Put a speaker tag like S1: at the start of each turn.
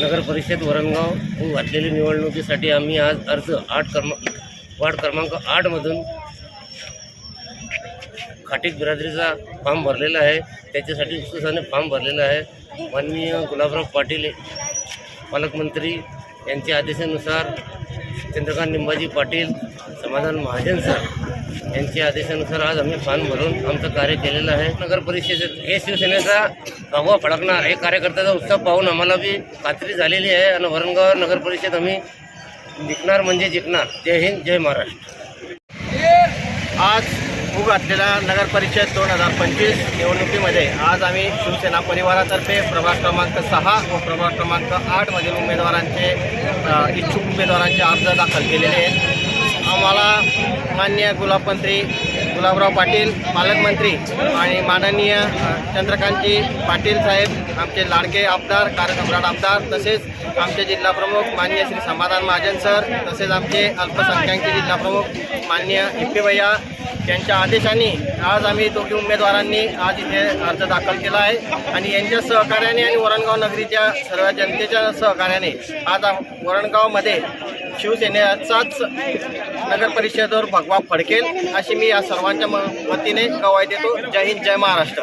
S1: नगर परिषद वरणगाव घातलेली निवडणुकीसाठी आम्ही आज अर्ज आठ क्रम वार्ड क्रमांक आठमधून खाटीक बिरादरीचा फॉर्म भरलेला आहे. त्याच्यासाठी उत्सुसाने फॉर्म भरलेला आहे. माननीय गुलाबराव पाटील पालकमंत्री यांच्या आदेशानुसार चंद्रकांत निंबाजी पाटील समाधान महाजन सर यांच्या आदेशानुसार आज आम्ही फॉर्म भरून आमचं कार्य केलेलं आहे. नगर परिषदेत हे शिवसेनेचा भगवा फडकणार हे कार्यकर्त्याचा उत्सव पाहून आम्हाला बी खात्री झालेली आहे आणि वरणगाव नगर परिषद आम्ही जिंकणार म्हणजे जिंकणार. जय हिंद जय महाराष्ट्र.
S2: आज खूप घातलेला नगर परिषद दोन हजार पंचवीस निवडणुकीमध्ये आज आम्ही शिवसेना परिवारातर्फे प्रभाग क्रमांक सहा व प्रभाग क्रमांक आठमधील उमेदवारांचे इच्छुक उमेदवारांचे अर्ज दाखल केलेले आहेत. आम्हाला माननीय गुलाबमंत्री गुलाबराव पाटील पालकमंत्री आणि माननीय चंद्रकांतजी पाटील साहेब आमचे लाडके आमदार कार्यसम्राट आमदार तसेच आमचे जिल्हाप्रमुख मान्य श्री समाधान महाजन सर तसेच आमचे अल्पसंख्याक जिल्हाप्रमुख मान्य ए पी भैया यांच्या आदेशाने आज आम्ही दोघी उमेदवारांनी आज इथे अर्ज दाखल केला आहे. आणि यांच्या सहकार्याने आणि वरणगाव नगरीच्या सर्व जनतेच्या सहकार्याने आज वरणगावमध्ये शिवसेनेचाच नगर परिषदेवर भगवा फडकेल अशी मी या सर्वांच्या म- वतीने गवाय देतो. जय हिंद जय महाराष्ट्र.